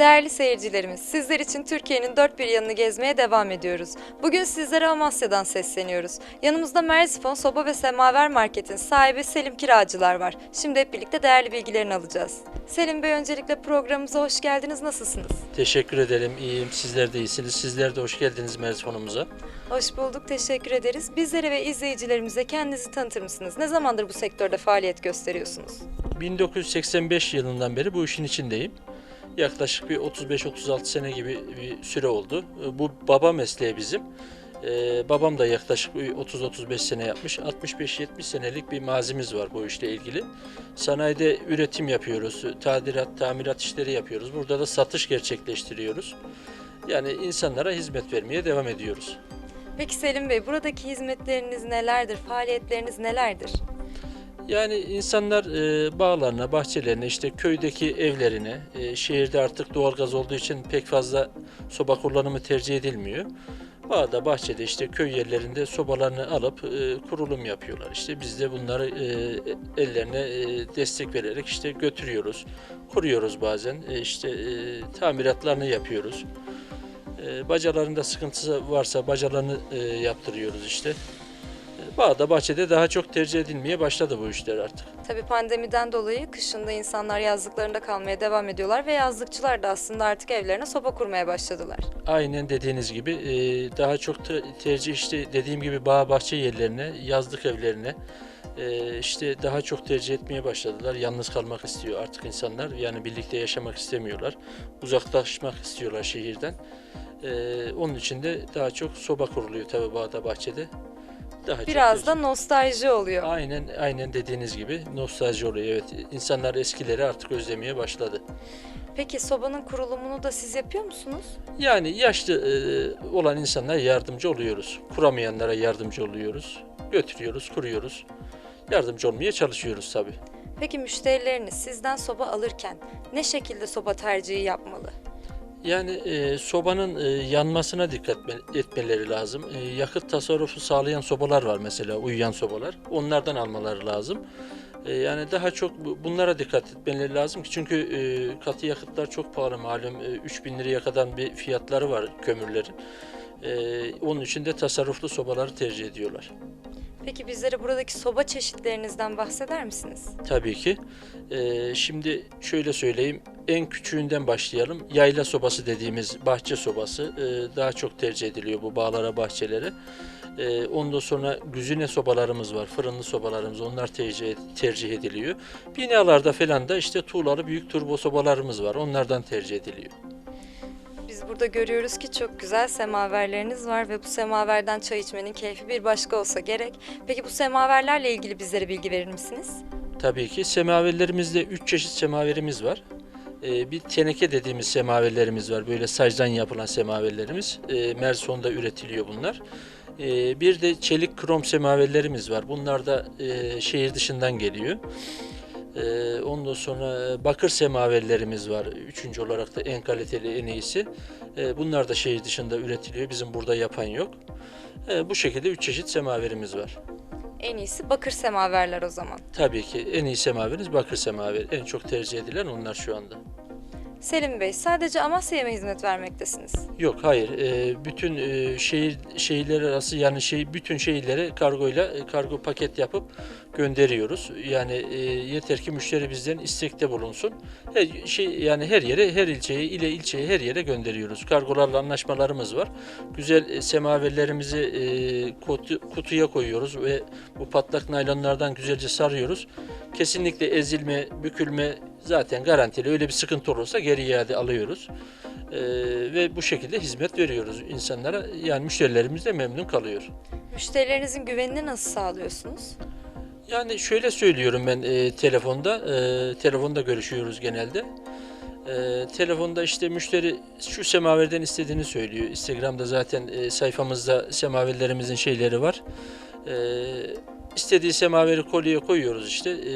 Değerli seyircilerimiz, sizler için Türkiye'nin dört bir yanını gezmeye devam ediyoruz. Bugün sizlere Amasya'dan sesleniyoruz. Yanımızda Merzifon Soba ve Semaver Market'in sahibi Selim Kiracılar var. Şimdi hep birlikte değerli bilgilerini alacağız. Selim Bey öncelikle programımıza hoş geldiniz. Nasılsınız? Teşekkür ederim. İyiyim. Sizler de iyisiniz. Sizler de hoş geldiniz Merzifon'umuza. Hoş bulduk, teşekkür ederiz. Bizlere ve izleyicilerimize kendinizi tanıtır mısınız? Ne zamandır bu sektörde faaliyet gösteriyorsunuz? 1985 yılından beri bu işin içindeyim. Yaklaşık bir 35-36 sene gibi bir süre oldu. Bu baba mesleği bizim. Ee, babam da yaklaşık bir 30-35 sene yapmış. 65-70 senelik bir mazimiz var bu işle ilgili. Sanayide üretim yapıyoruz. Tadilat, tamirat işleri yapıyoruz. Burada da satış gerçekleştiriyoruz. Yani insanlara hizmet vermeye devam ediyoruz. Peki Selim Bey, buradaki hizmetleriniz nelerdir? Faaliyetleriniz nelerdir? Yani insanlar e, bağlarına, bahçelerine, işte köydeki evlerine, e, şehirde artık doğalgaz olduğu için pek fazla soba kullanımı tercih edilmiyor. Bağda, bahçede işte köy yerlerinde sobalarını alıp e, kurulum yapıyorlar. İşte biz de bunları e, ellerine e, destek vererek işte götürüyoruz, kuruyoruz bazen, e, işte e, tamiratlarını yapıyoruz. E, bacalarında sıkıntısı varsa bacalarını e, yaptırıyoruz işte. Bağda, bahçede daha çok tercih edilmeye başladı bu işler artık. Tabii pandemiden dolayı kışında insanlar yazlıklarında kalmaya devam ediyorlar ve yazlıkçılar da aslında artık evlerine soba kurmaya başladılar. Aynen dediğiniz gibi e, daha çok te- tercih işte dediğim gibi bağ bahçe yerlerine, yazlık evlerine e, işte daha çok tercih etmeye başladılar. Yalnız kalmak istiyor artık insanlar. Yani birlikte yaşamak istemiyorlar. Uzaklaşmak istiyorlar şehirden. E, Onun için de daha çok soba kuruluyor tabii bağda bahçede. Daha çok Biraz da nostalji oluyor. Aynen aynen dediğiniz gibi nostalji oluyor evet. İnsanlar eskileri artık özlemeye başladı. Peki sobanın kurulumunu da siz yapıyor musunuz? Yani yaşlı e, olan insanlara yardımcı oluyoruz. Kuramayanlara yardımcı oluyoruz. Götürüyoruz, kuruyoruz. Yardımcı olmaya çalışıyoruz tabii. Peki müşterileriniz sizden soba alırken ne şekilde soba tercihi yapmalı? Yani e, sobanın e, yanmasına dikkat me- etmeleri lazım. E, yakıt tasarrufu sağlayan sobalar var mesela, uyuyan sobalar. Onlardan almaları lazım. E, yani daha çok bu- bunlara dikkat etmeleri lazım ki çünkü e, katı yakıtlar çok pahalı malum. E, 3000 liraya kadar bir fiyatları var kömürlerin. E, onun için de tasarruflu sobaları tercih ediyorlar. Peki bizlere buradaki soba çeşitlerinizden bahseder misiniz? Tabii ki. Ee, şimdi şöyle söyleyeyim. En küçüğünden başlayalım. Yayla sobası dediğimiz bahçe sobası ee, daha çok tercih ediliyor bu bağlara, bahçelere. Ee, ondan sonra güzine sobalarımız var, fırınlı sobalarımız. Onlar tercih, tercih ediliyor. Binalarda falan da işte tuğlalı büyük turbo sobalarımız var. Onlardan tercih ediliyor. Biz burada görüyoruz ki çok güzel semaverleriniz var ve bu semaverden çay içmenin keyfi bir başka olsa gerek. Peki bu semaverlerle ilgili bizlere bilgi verir misiniz? Tabii ki semaverlerimizde 3 çeşit semaverimiz var. Ee, bir teneke dediğimiz semaverlerimiz var. Böyle sacdan yapılan semaverlerimiz. Ee, Merson'da üretiliyor bunlar. Ee, bir de çelik krom semaverlerimiz var. Bunlar da e, şehir dışından geliyor. Ee, ondan sonra bakır semaverlerimiz var. Üçüncü olarak da en kaliteli, en iyisi. Ee, bunlar da şehir dışında üretiliyor. Bizim burada yapan yok. Ee, bu şekilde üç çeşit semaverimiz var. En iyisi bakır semaverler o zaman. Tabii ki en iyi semaveriniz bakır semaveri. En çok tercih edilen onlar şu anda. Selim Bey, sadece Amasya'ya mı hizmet vermektesiniz? Yok hayır. Ee, bütün e, şehir şehirler arası yani şey bütün şehirlere kargoyla e, kargo paket yapıp gönderiyoruz. Yani e, yeter ki müşteri bizden istekte bulunsun. Her şey yani her yere, her ilçeye, ile ilçeye her yere gönderiyoruz. Kargolarla anlaşmalarımız var. Güzel e, semaverlerimizi e, kutu- kutuya koyuyoruz ve bu patlak naylonlardan güzelce sarıyoruz. Kesinlikle ezilme, bükülme zaten garantili. Öyle bir sıkıntı olursa geri iade alıyoruz. Ee, ve bu şekilde hizmet veriyoruz insanlara. Yani müşterilerimiz de memnun kalıyor. Müşterilerinizin güvenini nasıl sağlıyorsunuz? Yani şöyle söylüyorum ben e, telefonda, e, telefonda görüşüyoruz genelde. E, telefonda işte müşteri şu semaverden istediğini söylüyor. Instagram'da zaten e, sayfamızda semaverlerimizin şeyleri var. E, istediği semaveri kolyeye koyuyoruz işte. E,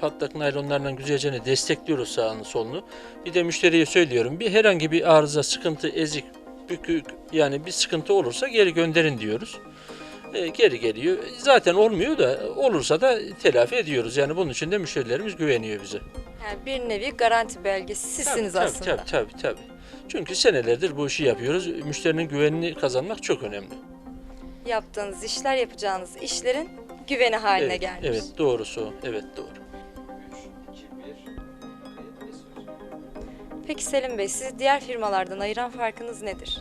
patlak naylonlarla güzelce destekliyoruz sağını solunu. Bir de müşteriye söylüyorum bir herhangi bir arıza, sıkıntı, ezik, bükük yani bir sıkıntı olursa geri gönderin diyoruz. E, geri geliyor. Zaten olmuyor da olursa da telafi ediyoruz. Yani bunun için de müşterilerimiz güveniyor bize. Yani bir nevi garanti belgesi sizsiniz tabii, aslında. Tabii tabii tabii. Çünkü senelerdir bu işi yapıyoruz. Müşterinin güvenini kazanmak çok önemli. Yaptığınız işler, yapacağınız işlerin güveni haline evet, gelmiş. Evet doğrusu. Evet doğru. Peki Selim Bey, sizi diğer firmalardan ayıran farkınız nedir?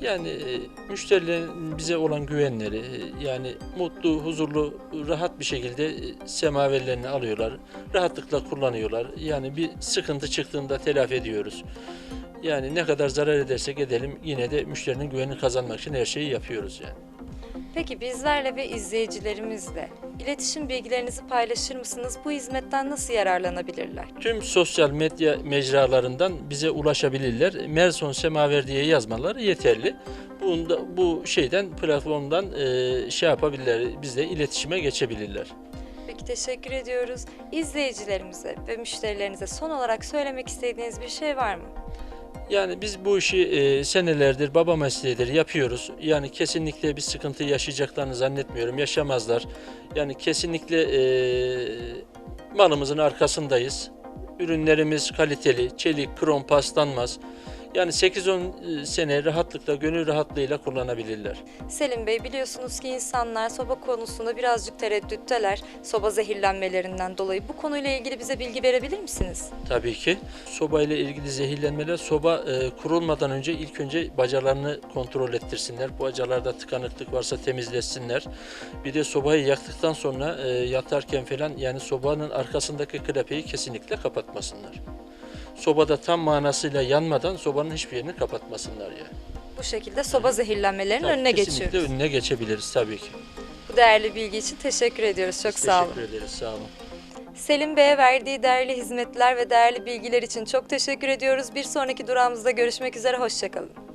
Yani e, müşterilerin bize olan güvenleri, e, yani mutlu, huzurlu, rahat bir şekilde e, semaverlerini alıyorlar. Rahatlıkla kullanıyorlar. Yani bir sıkıntı çıktığında telafi ediyoruz. Yani ne kadar zarar edersek edelim yine de müşterinin güvenini kazanmak için her şeyi yapıyoruz yani. Peki bizlerle ve izleyicilerimizle iletişim bilgilerinizi paylaşır mısınız? Bu hizmetten nasıl yararlanabilirler? Tüm sosyal medya mecralarından bize ulaşabilirler. Merson Semaver diye yazmaları yeterli. Bunda, bu şeyden platformdan e, şey yapabilirler, bizle iletişime geçebilirler. Peki teşekkür ediyoruz. İzleyicilerimize ve müşterilerinize son olarak söylemek istediğiniz bir şey var mı? Yani biz bu işi e, senelerdir baba mesleğidir yapıyoruz. Yani kesinlikle bir sıkıntı yaşayacaklarını zannetmiyorum. Yaşamazlar. Yani kesinlikle e, malımızın arkasındayız. Ürünlerimiz kaliteli, çelik, krom paslanmaz. Yani 8-10 sene rahatlıkla, gönül rahatlığıyla kullanabilirler. Selim Bey biliyorsunuz ki insanlar soba konusunda birazcık tereddütteler. Soba zehirlenmelerinden dolayı. Bu konuyla ilgili bize bilgi verebilir misiniz? Tabii ki. Soba ile ilgili zehirlenmeler soba e, kurulmadan önce ilk önce bacalarını kontrol ettirsinler. Bu bacalarda tıkanıklık varsa temizlesinler. Bir de sobayı yaktıktan sonra e, yatarken falan yani sobanın arkasındaki klepeyi kesinlikle kapatmasınlar. Sobada tam manasıyla yanmadan sobanın hiçbir yerini kapatmasınlar yani. Bu şekilde soba zehirlenmelerinin Tabii, önüne kesinlikle geçiyoruz. önüne geçebiliriz tabii ki. Bu değerli bilgi için teşekkür ediyoruz. Çok Biz sağ olun. Teşekkür ederiz. Sağ olun. Selim Bey'e verdiği değerli hizmetler ve değerli bilgiler için çok teşekkür ediyoruz. Bir sonraki durağımızda görüşmek üzere. Hoşçakalın.